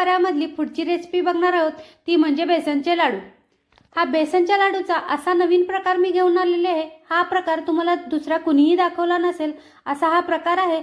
फऱ्यामधली पुढची रेसिपी बघणार आहोत. ती म्हणजे बेसनचे लाडू. हा बेसनच्या लाडूचा असा नवीन प्रकार मी घेऊन आलेले आहे. हा प्रकार तुम्हाला दुसरा कुणीही दाखवला नसेल असा हा प्रकार आहे.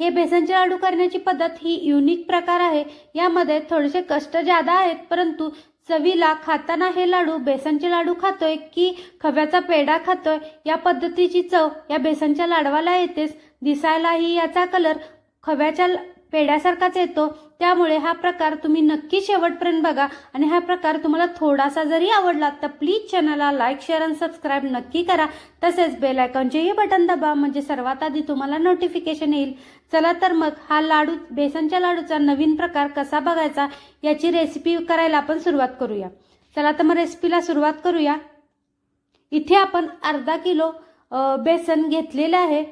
हे बेसनचे लाडू करण्याची पद्धत ही युनिक प्रकार आहे. यामध्ये थोडेसे कष्ट जादा आहेत परंतु चवीला खाताना हे लाडू बेसनचे लाडू खातोय की खव्याचा पेढा खातोय या पद्धतीची चव या बेसनच्या लाडवाला येतेच. दिसायलाही याचा कलर खव्याच्या पेड्यासारखाच पेढ्यासारखाच येतो. त्यामुळे हा प्रकार तुम्ही नक्की शेवटपर्यंत बघा आणि हा प्रकार तुम्हाला थोडासा जरी आवडला तर प्लीज चॅनलला लाईक शेअर आणि सबस्क्राईब नक्की करा. तसेच बेल आयकॉनचेही बटन दाबा म्हणजे सर्वात आधी तुम्हाला नोटिफिकेशन येईल. चला तर मग हा लाडू बेसनच्या लाडूचा नवीन प्रकार कसा बघायचा याची रेसिपी करायला आपण सुरुवात करूया. चला तर मग रेसिपीला सुरुवात करूया. इथे आपण अर्धा किलो बेसन घेतलेलं आहे.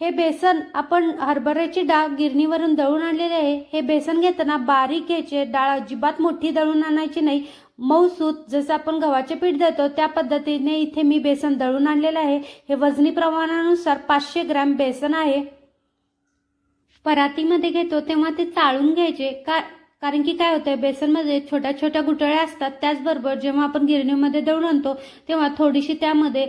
हे बेसन आपण हरभऱ्याची डाळ गिरणीवरून दळून आणलेले आहे. हे बेसन घेताना बारीक घ्यायचे. डाळ अजिबात मोठी दळून आणायची नाही. मऊसूत जसं आपण गव्हाचे पीठ देतो त्या पद्धतीने इथे मी बेसन दळून आणलेलं आहे. हे वजनी प्रमाणानुसार पाचशे ग्रॅम बेसन आहे. परातीमध्ये घेतो तेव्हा ते चाळून घ्यायचे. का कारण की काय होतंय बेसनमध्ये छोट्या छोट्या गुटळ्या असतात त्याचबरोबर जेव्हा आपण गिरणीमध्ये दळून आणतो तेव्हा थोडीशी त्यामध्ये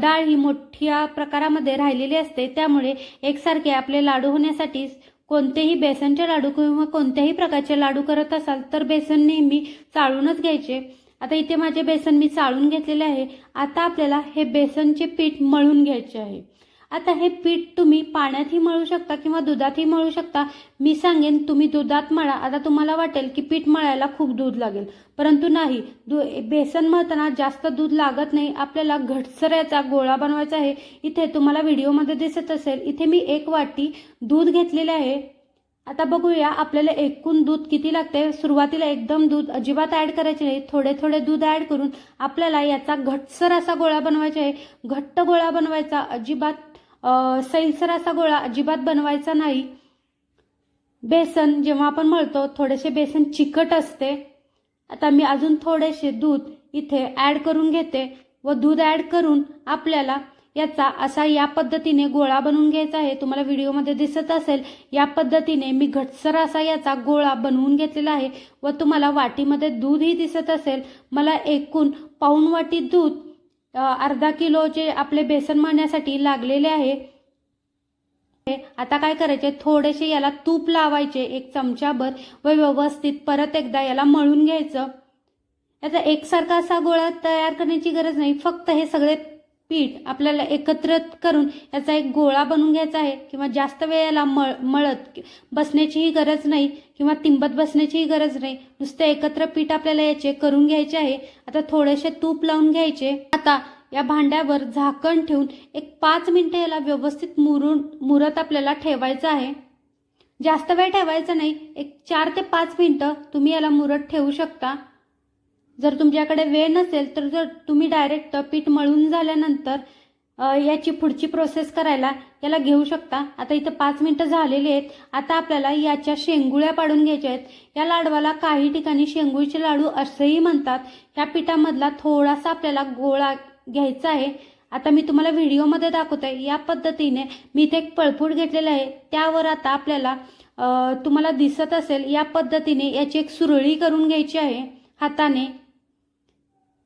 डाळ ही मोठ्या प्रकारामध्ये राहिलेली असते. त्यामुळे एकसारखे आपले लाडू होण्यासाठी कोणतेही बेसनचे लाडू किंवा कोणत्याही प्रकारचे लाडू करत असाल तर बेसन नेहमी चाळूनच घ्यायचे. आता इथे माझे बेसन मी चाळून घेतलेले आहे. आता आपल्याला हे बेसनचे पीठ मळून घ्यायचे आहे. आता हे पीठ तुम्ही पाण्यातही मळू शकता किंवा दुधातही मळू शकता. मी सांगेन तुम्ही दुधात मळा. आता तुम्हाला वाटेल की पीठ मळायला खूप दूध लागेल. परंतु नाही दु बेसन मळताना जास्त दूध लागत नाही. आपल्याला घटसऱ्याचा गोळा बनवायचा आहे. इथे तुम्हाला व्हिडिओमध्ये दिसत असेल इथे मी एक वाटी दूध घेतलेले आहे. आता बघूया आपल्याला एकूण दूध किती लागते सुरुवातीला एकदम दूध अजिबात ॲड करायचे नाही. थोडे थोडे दूध ॲड करून आपल्याला याचा घटसर असा गोळा बनवायचा आहे. घट्ट गोळा बनवायचा अजिबात सैलसर असा गोळा अजिबात बनवायचा नाही. बेसन जेव्हा आपण मळतो थोडेसे बेसन चिकट असते. आता मी अजून थोडेसे दूध इथे ॲड करून घेते व दूध ॲड करून आपल्याला याचा असा या पद्धतीने गोळा बनवून घ्यायचा आहे. तुम्हाला व्हिडिओमध्ये दिसत असेल या पद्धतीने मी घटसर असा याचा गोळा बनवून घेतलेला आहे व तुम्हाला वाटीमध्ये दूधही दिसत असेल. मला एकूण पाऊण वाटी दूध अर्धा किलो जे आपले बेसन मळण्यासाठी लागलेले आहे आता काय करायचे? थोडेसे याला तूप लावायचे एक चमचाभर व व्यवस्थित परत एकदा याला मळून घ्यायचं. याचा एकसारखा असा गोळा तयार करण्याची गरज नाही फक्त हे सगळे पीठ आपल्याला एकत्र करून याचा एक गोळा बनवून घ्यायचा आहे किंवा जास्त वेळ याला मळ मळत बसण्याचीही गरज नाही किंवा तिंबत बसण्याचीही गरज नाही. नुसतं एकत्र पीठ आपल्याला याचे करून घ्यायचे आहे. आता थोडेसे तूप लावून घ्यायचे. आता या भांड्यावर झाकण ठेवून एक पाच मिनिटं याला व्यवस्थित मुरून मुरत आपल्याला ठेवायचं आहे. जास्त वेळ ठेवायचा नाही. एक चार ते पाच मिनिटं तुम्ही याला मुरत ठेवू शकता. जर तुमच्याकडे वेळ नसेल तर जर तुम्ही डायरेक्ट पीठ मळून झाल्यानंतर याची पुढची प्रोसेस करायला याला घेऊ शकता. आता इथं पाच मिनिटं झालेली आहेत. आता आपल्याला याच्या शेंगुळ्या पाडून घ्यायच्या आहेत. या लाडवाला काही ठिकाणी शेंगुळीचे लाडू असेही म्हणतात. ह्या पिठामधला थोडासा आपल्याला गोळा घ्यायचा आहे. आता मी तुम्हाला व्हिडिओमध्ये दाखवते या पद्धतीने मी इथे एक पळपूट घेतलेलं आहे. त्यावर आता आपल्याला तुम्हाला दिसत असेल या पद्धतीने याची एक सुरळी करून घ्यायची आहे हाताने.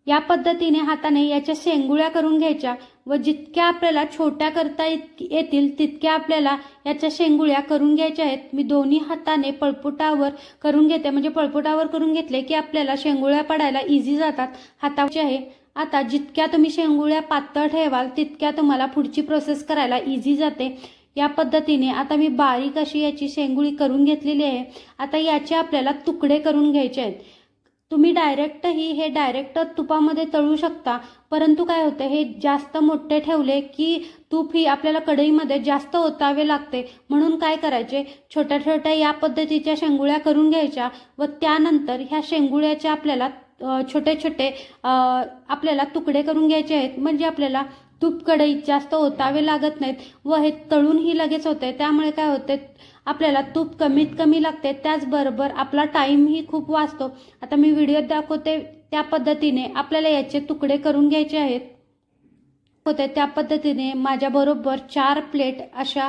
या पद्धतीने हाताने याच्या शेंगुळ्या करून घ्यायच्या व जितक्या आपल्याला छोट्या करता येत- येतील तितक्या आपल्याला याच्या शेंगुळ्या करून घ्यायच्या आहेत. मी दोन्ही हाताने पळपुटावर करून घेते. म्हणजे पळपुटावर करून घेतले की आपल्याला शेंगुळ्या पडायला इझी जातात. हाताचे आहे. आता जितक्या तुम्ही शेंगुळ्या पातळ ठेवाल तितक्या तुम्हाला पुढची प्रोसेस करायला इझी जाते. या पद्धतीने आता मी बारीक अशी याची शेंगुळी करून घेतलेली आहे. आता याचे आपल्याला तुकडे करून घ्यायचे आहेत. तुम्ही डायरेक्टही हे डायरेक्ट तुपामध्ये तळू शकता. परंतु काय होतं हे जास्त मोठे ठेवले की तूप ही आपल्याला कढईमध्ये जास्त ओतावे लागते. म्हणून काय करायचे छोट्या छोट्या या पद्धतीच्या शेंगुळ्या करून घ्यायच्या व त्यानंतर ह्या शेंगुळ्याच्या आपल्याला छोटे छोटे आपल्याला तुकडे करून घ्यायचे आहेत. म्हणजे आपल्याला तूप कढईत जास्त ओतावे लागत नाहीत व हे तळूनही लगेच होते. त्यामुळे काय होते आपल्याला तूप कमीत कमी लागते त्याचबरोबर आपला टाईमही खूप वाचतो. आता मी व्हिडिओत दाखवते त्या पद्धतीने आपल्याला याचे तुकडे करून घ्यायचे आहेत. होते त्या पद्धतीने माझ्याबरोबर चार प्लेट अशा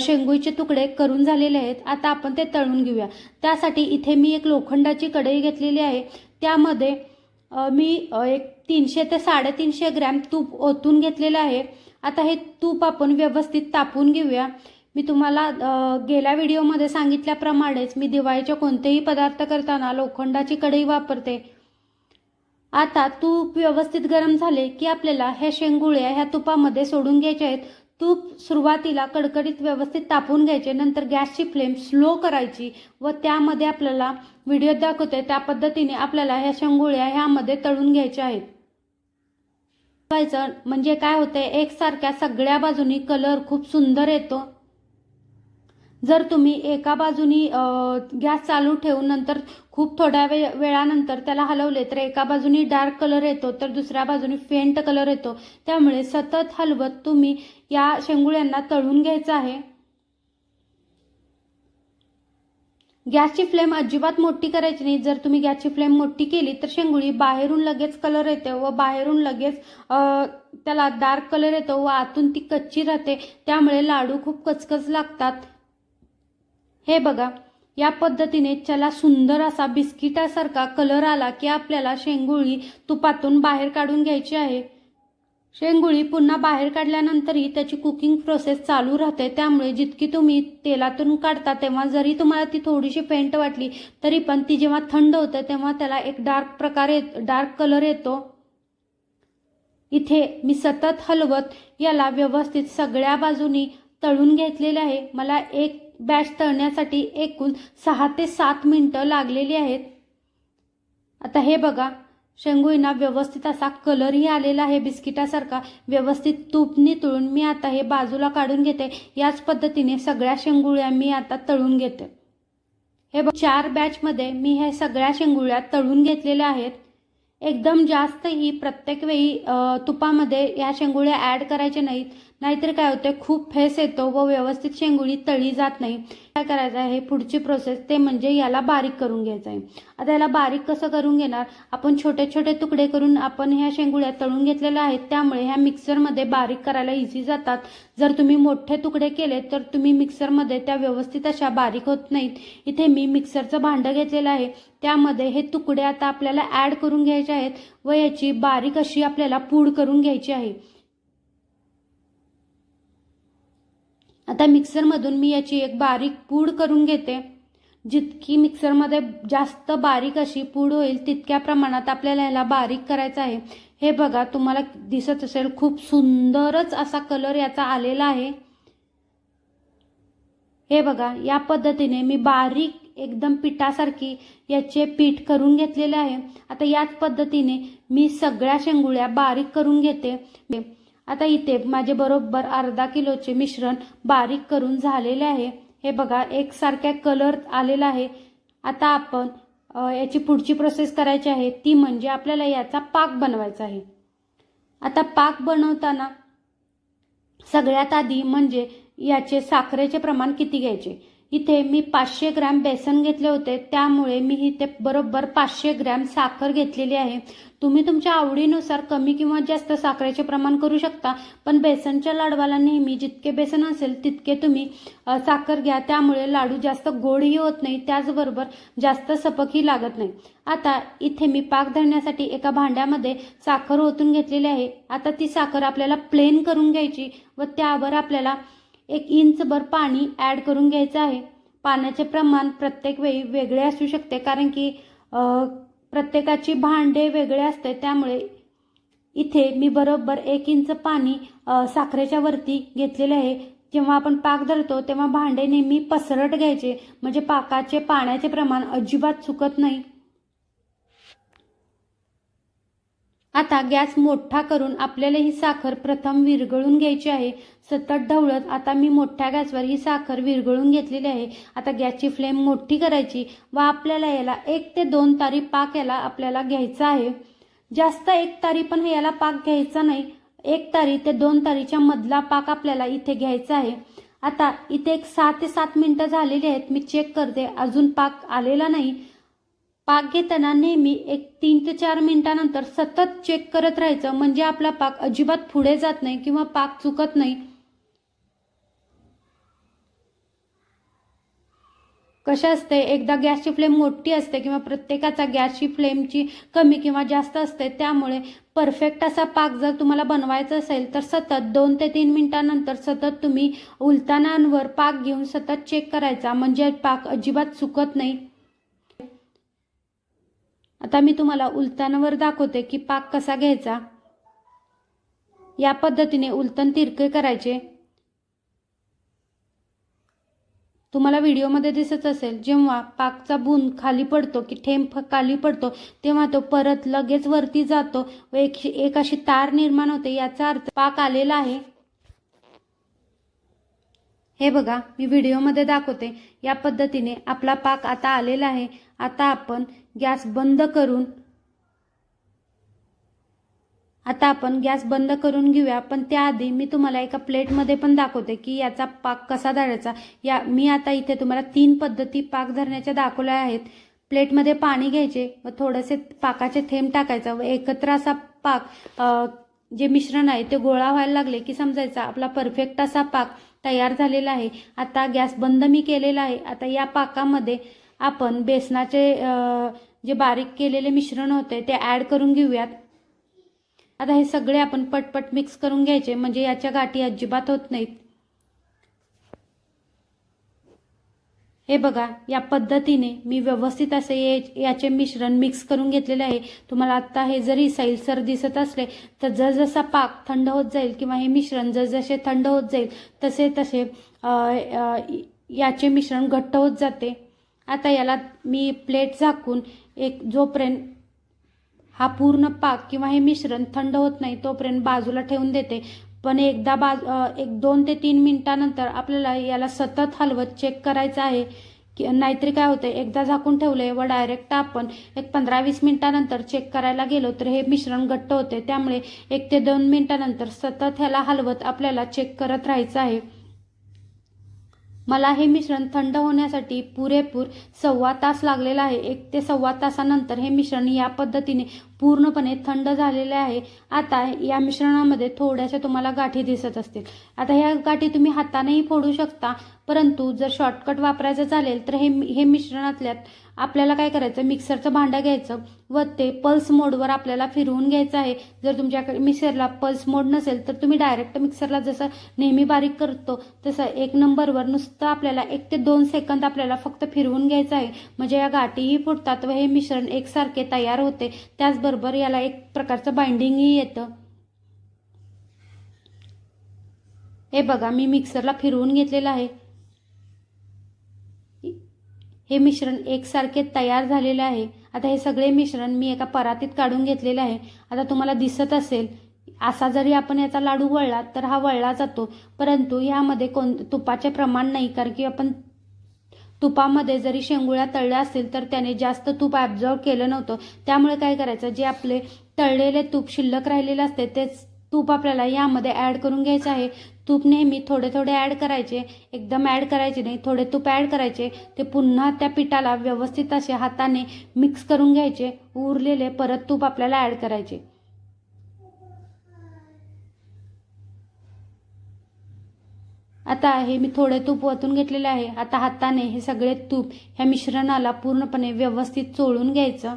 शेंगुईचे तुकडे करून झालेले आहेत. आता आपण ते तळून घेऊया. त्यासाठी इथे मी एक लोखंडाची कढई घेतलेली आहे. त्यामध्ये मी एक तीनशे ते साडेतीनशे ग्रॅम तूप ओतून घेतलेलं आहे. आता हे तूप आपण व्यवस्थित तापून घेऊया. मी तुम्हाला गेल्या व्हिडिओमध्ये सांगितल्याप्रमाणेच मी दिवाळीचे कोणतेही पदार्थ करताना लोखंडाची कढई वापरते. आता तूप व्यवस्थित गरम झाले की आपल्याला ह्या शेंगुळ्या ह्या तुपामध्ये सोडून घ्यायच्या आहेत. तूप सुरुवातीला कडकडीत व्यवस्थित तापून घ्यायचे नंतर गॅसची फ्लेम स्लो करायची व त्यामध्ये आपल्याला व्हिडिओ दाखवते त्या पद्धतीने आपल्याला ह्या शेंगुळ्या ह्यामध्ये तळून घ्यायच्या आहेत. म्हणजे काय होतंय एकसारख्या सगळ्या बाजूनी कलर खूप सुंदर येतो. जर तुम्ही एका बाजूनी गॅस चालू ठेवून नंतर खूप थोड्या वे वेळानंतर त्याला हलवले तर एका बाजूनी डार्क कलर येतो तर दुसऱ्या बाजूनी फेंट कलर येतो. त्यामुळे सतत हलवत तुम्ही या शेंगुळ्यांना तळून घ्यायचं आहे. गॅसची फ्लेम अजिबात मोठी करायची नाही. जर तुम्ही गॅसची फ्लेम मोठी केली तर शेंगुळी बाहेरून लगेच कलर येते व बाहेरून लगेच त्याला डार्क कलर येतो व आतून ती कच्ची राहते. त्यामुळे लाडू खूप कचकच लागतात. हे बघा या पद्धतीने त्याला सुंदर असा बिस्किटासारखा कलर आला की आपल्याला शेंगुळी तुपातून बाहेर काढून घ्यायची आहे. शेंगुळी पुन्हा बाहेर काढल्यानंतरही त्याची कुकिंग प्रोसेस चालू राहते. त्यामुळे जितकी तुम्ही तेलातून काढता तेव्हा जरी तुम्हाला ती थोडीशी पेंट वाटली तरी पण ती जेव्हा थंड होते तेव्हा त्याला एक डार्क प्रकार येत डार्क कलर येतो. इथे मी सतत हलवत याला व्यवस्थित सगळ्या बाजूनी तळून घेतलेले आहे. मला एक बॅच तळण्यासाठी एकूण सहा ते सात मिनिटं लागलेली आहेत. आता हे बघा शेंगुळीना व्यवस्थित असा कलरही आलेला आहे बिस्किटासारखा. व्यवस्थित तूपनी तळून मी आता हे बाजूला काढून घेते. याच पद्धतीने सगळ्या शेंगुळ्या मी आता तळून घेते. हे बघ चार बॅचमध्ये मी हे सगळ्या शेंगुळ्या तळून घेतलेल्या आहेत. एकदम जास्त ही प्रत्येक वेळी तुपामध्ये या शेंगुळ्या ॲड करायच्या नाहीत. नाहीतर काय होतं खूप फेस येतो व व्यवस्थित शेंगुळी तळी जात नाही. काय करायचं आहे पुढची प्रोसेस ते म्हणजे याला बारीक करून घ्यायचं आहे. आता याला बारीक कसं करून घेणार? आपण छोटे छोटे तुकडे करून आपण ह्या शेंगुळ्या तळून घेतलेल्या आहेत त्यामुळे ह्या मिक्सरमध्ये बारीक करायला इझी जातात. जर तुम्ही मोठे तुकडे केले तर तुम्ही मिक्सरमध्ये त्या व्यवस्थित अशा बारीक होत नाहीत. इथे मी मिक्सरचं भांडं घेतलेलं आहे. त्यामध्ये हे तुकडे आता आपल्याला ॲड करून घ्यायचे आहेत व याची बारीक अशी आपल्याला पूड करून घ्यायची आहे. आता मिक्सरमधून मी याची एक बारीक पूड करून घेते. जितकी मिक्सरमध्ये जास्त बारीक अशी पूड होईल तितक्या प्रमाणात आपल्याला ह्याला बारीक करायचं आहे. हे बघा तुम्हाला दिसत असेल खूप सुंदरच असा कलर याचा आलेला आहे. हे बघा या पद्धतीने मी बारीक एकदम पिठासारखी याचे पीठ करून घेतलेले आहे. आता याच पद्धतीने मी सगळ्या शेंगुळ्या बारीक करून घेते. आता इथे माझे बरोबर अर्धा किलोचे मिश्रण बारीक करून झालेले आहे. हे बघा एकसारख्या कलर आलेला आहे. आता आपण याची पुढची प्रोसेस करायची आहे. ती म्हणजे आपल्याला याचा पाक बनवायचा आहे. आता पाक बनवताना सगळ्यात आधी म्हणजे याचे साखरेचे प्रमाण किती घ्यायचे? इथे मी पाचशे ग्रॅम बेसन घेतले होते. त्यामुळे मी इथे बरोबर पाचशे ग्रॅम साखर घेतलेली आहे. तुम्ही तुमच्या आवडीनुसार कमी किंवा जास्त साखरेचे प्रमाण करू शकता पण बेसनच्या लाडवाला नेहमी जितके बेसन असेल तितके तुम्ही साखर घ्या. त्यामुळे लाडू जास्त गोडही होत नाही त्याचबरोबर जास्त सपकही लागत नाही. आता इथे मी पाक धरण्यासाठी एका भांड्यामध्ये साखर ओतून घेतलेली आहे. आता ती साखर आपल्याला प्लेन करून घ्यायची व त्यावर आपल्याला एक इंचभर पाणी ॲड करून घ्यायचं आहे. पाण्याचे प्रमाण प्रत्येक वेळी वेगळे असू शकते कारण की प्रत्येकाची भांडे वेगळे असते. त्यामुळे इथे मी बरोबर एक इंच पाणी साखरेच्या वरती घेतलेले आहे. जेव्हा आपण पाक धरतो तेव्हा भांडे नेहमी पसरट घ्यायचे. म्हणजे पाकाचे पाण्याचे प्रमाण अजिबात चुकत नाही. आता गॅस मोठा करून आपल्याला ही साखर प्रथम विरघळून घ्यायची आहे. सतत ढवळत आता मी मोठ्या गॅसवर ही साखर विरघळून घेतलेली आहे. आता गॅसची फ्लेम मोठी करायची व आपल्याला याला एक ते दोन तारी पाक याला आपल्याला घ्यायचा आहे. जास्त एक तारी पण याला पाक घ्यायचा नाही. एक तारी ते दोन तारीच्या मधला पाक आपल्याला इथे घ्यायचा आहे. आता इथे एक सहा ते सात मिनिटं झालेली आहेत. मी चेक करते. अजून पाक आलेला नाही. पाक घेताना नेहमी एक तीन ते चार मिनिटानंतर सतत चेक करत राहायचं. म्हणजे आपला पाक अजिबात पुढे जात नाही किंवा पाक चुकत नाही. कशा असते? एकदा गॅसची फ्लेम मोठी असते किंवा प्रत्येकाचा गॅसची फ्लेमची कमी किंवा जास्त असते त्यामुळे परफेक्ट असा पाक जर तुम्हाला बनवायचा असेल तर सतत दोन ते तीन मिनिटानंतर सतत तुम्ही उलतानांवर पाक घेऊन सतत चेक करायचा. म्हणजे पाक अजिबात चुकत नाही. आता मी तुम्हाला उलतानावर दाखवते की पाक कसा घ्यायचा. या पद्धतीने उलतन तिरके करायचे. तुम्हाला व्हिडिओमध्ये दिसत असेल जेव्हा पाकचा बुन खाली पडतो की थेंब खाली पडतो तेव्हा तो परत लगेच वरती जातो व एक एक अशी तार निर्माण होते. याचा अर्थ पाक आलेला आहे. हे बघा मी व्हिडिओमध्ये दाखवते. या पद्धतीने आपला पाक आता आलेला आहे. आता आपण गॅस बंद करून आता आपण गॅस बंद करून घेऊया. पण त्याआधी मी तुम्हाला एका प्लेटमध्ये पण दाखवते की याचा पाक कसा धरायचा. या मी आता इथे तुम्हाला तीन पद्धती पाक धरण्याच्या दाखवल्या आहेत. प्लेटमध्ये पाणी घ्यायचे व थोडेसे पाकाचे थेंब टाकायचा व एकत्र असा पाक जे मिश्रण आहे ते गोळा व्हायला लागले की समजायचा. आपला परफेक्ट असा पाक तयार झालेला आहे. आता गॅस बंद मी केलेला आहे. आता या पाकामध्ये आपण बेसनाचे जे बारीक केलेले मिश्रण होते ते ॲड करून घेऊयात. आता हे सगळे आपण पटपट मिक्स करून घ्यायचे. म्हणजे याच्या गाठी अजिबात होत नाहीत. हे बघा या पद्धतीने मी व्यवस्थित असे याचे मिश्रण मिक्स करून घेतलेले आहे. तुम्हाला आत्ता हे जरी सैलसर दिसत असले तर जसजसा पाक थंड होत जाईल किंवा हे मिश्रण जसजसे थंड होत जाईल तसे तसे याचे मिश्रण घट्ट होत जाते. आता याला मी प्लेट झाकून एक जोपर्यंत हा पूर्ण पाक किंवा हे मिश्रण थंड होत नाही तोपर्यंत बाजूला ठेवून देते. पण एकदा बाज एक दोन ते तीन मिनिटानंतर आपल्याला याला सतत हलवत चेक करायचं आहे. की नाहीतरी काय होतं एकदा झाकून ठेवले व डायरेक्ट आपण एक पंधरा वीस मिनिटानंतर चेक करायला गेलो तर हे मिश्रण घट्ट होते त्यामुळे एक ते दोन मिनिटानंतर सतत ह्याला हलवत आपल्याला चेक करत राहायचं आहे. मला हे मिश्रण थंड होण्यासाठी पुरेपूर सव्वा तास लागलेला आहे. एक ते सव्वा तासानंतर हे मिश्रण या पद्धतीने पूर्णपणे थंड झालेले आहे. आता या मिश्रणामध्ये थोड्याशा तुम्हाला गाठी दिसत असतील. आता ह्या गाठी तुम्ही हातानेही फोडू शकता परंतु जर शॉर्टकट वापरायचं चालेल तर हे हे मिश्रणातल्यात आपल्याला काय करायचं? मिक्सरचं भांडं घ्यायचं व ते पल्स मोडवर आपल्याला फिरवून घ्यायचं आहे. जर तुमच्याकडे मिक्सरला पल्स मोड नसेल तर तुम्ही डायरेक्ट मिक्सरला जसं नेहमी बारीक करतो तसं एक नंबरवर नुसतं आपल्याला एक ते दोन सेकंद आपल्याला फक्त फिरवून घ्यायचं आहे. म्हणजे या गाठीही फुटतात व हे मिश्रण एकसारखे तयार होते. त्याचबरोबर याला एक प्रकारचं बाइंडिंगही येतं. हे बघा मी मिक्सरला फिरवून घेतलेलं आहे. हे मिश्रण एकसारखे तयार झालेले आहे. आता हे सगळे मिश्रण मी एका परातीत काढून घेतलेले आहे. आता तुम्हाला दिसत असेल असा जरी आपण याचा लाडू वळला तर हा वळला जातो. परंतु ह्यामध्ये कोण तुपाचे प्रमाण नाही कारण की आपण तुपामध्ये जरी शेंगुळ्या तळल्या असतील तर त्याने जास्त तूप ॲब्झॉर्व केलं नव्हतं. त्यामुळे काय करायचं जे आपले तळलेले तूप शिल्लक राहिलेले असते तेच तूप आपल्याला यामध्ये ॲड करून घ्यायचं आहे. तूप नेहमी थोडे थोडे ॲड करायचे. एकदम ॲड करायचे नाही थोडे तूप ॲड करायचे. ते पुन्हा त्या पिठाला व्यवस्थित असे हाताने मिक्स करून घ्यायचे. उरलेले परत तूप आपल्याला ॲड करायचे. आता हे मी थोडे तूप वतून घेतलेले आहे. आता हाताने हे सगळे तूप ह्या मिश्रणाला पूर्णपणे व्यवस्थित चोळून घ्यायचं.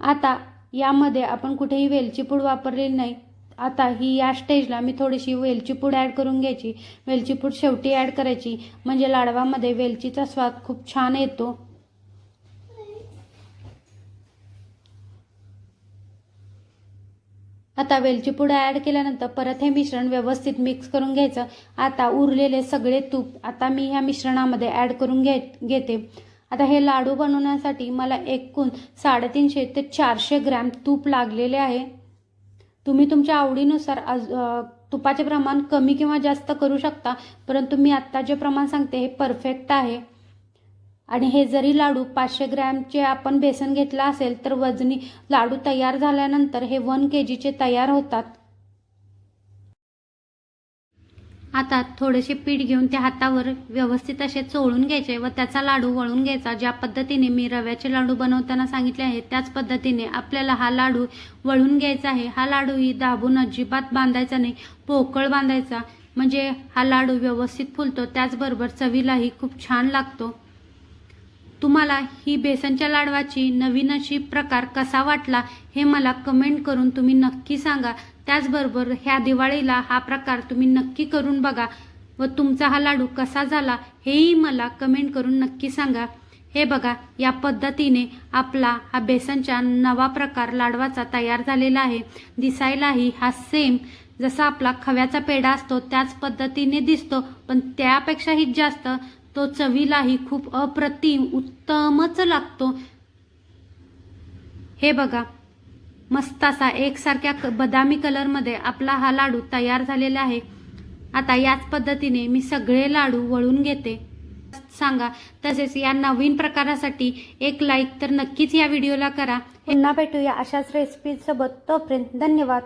आता यामध्ये आपण कुठेही वेलची पूड वापरलेली नाही. आता ही या स्टेजला मी थोडीशी वेलची पूड ॲड करून घ्यायची. वेलची पूड शेवटी ॲड करायची. म्हणजे लाडवामध्ये वेलचीचा स्वाद खूप छान येतो. आता वेलची पूड ॲड केल्यानंतर परत हे मिश्रण व्यवस्थित मिक्स करून घ्यायचं. आता उरलेले सगळे तूप आता मी ह्या मिश्रणामध्ये ॲड करून घे घेते. आता हे लाडू बनवण्यासाठी मला एकूण साडेतीनशे ते चारशे ग्रॅम तूप लागलेले आहे. तुम्ही तुमच्या आवडीनुसार तुपाचे प्रमाण कमी किंवा जास्त करू शकता परंतु मी आत्ता जे प्रमाण सांगते हे परफेक्ट आहे. आणि हे जरी लाडू पाचशे ग्रॅमचे आपण बेसन घेतलं असेल तर वजनी लाडू तयार झाल्यानंतर हे वन के जीचे तयार होतात. आता थोडेसे पीठ घेऊन त्या हातावर व्यवस्थित असे चोळून घ्यायचे व त्याचा लाडू वळून घ्यायचा. ज्या पद्धतीने मी रव्याचे लाडू बनवताना सांगितले आहे त्याच पद्धतीने आपल्याला हा लाडू वळून घ्यायचा आहे. हा लाडूही दाबून अजिबात बांधायचा नाही पोकळ बांधायचा. म्हणजे हा लाडू व्यवस्थित फुलतो त्याचबरोबर चवीलाही खूप छान लागतो. तुम्हाला ही बेसनच्या लाडवाची नवीन अशी प्रकार कसा वाटला हे मला कमेंट करून तुम्ही नक्की सांगा. त्याचबरोबर ह्या दिवाळीला हा प्रकार तुम्ही नक्की करून बघा व तुमचा हा लाडू कसा झाला हेही मला कमेंट करून नक्की सांगा. हे बघा या पद्धतीने आपला हा बेसनच्या नवा प्रकार लाडवाचा तयार झालेला आहे. दिसायलाही हा सेम जसा आपला खव्याचा पेढा असतो त्याच पद्धतीने दिसतो पण त्यापेक्षाही जास्त तो चवीलाही खूप अप्रतिम उत्तमच लागतो. हे बघा मस्त असा एकसारख्या क- बदामी कलरमध्ये आपला हा लाडू तयार झालेला आहे. आता याच पद्धतीने मी सगळे लाडू वळून घेते. सांगा तसेच या नवीन प्रकारासाठी एक लाईक तर नक्कीच या व्हिडिओला करा. पुन्हा भेटूया अशाच रेसिपीसोबत तोपर्यंत धन्यवाद.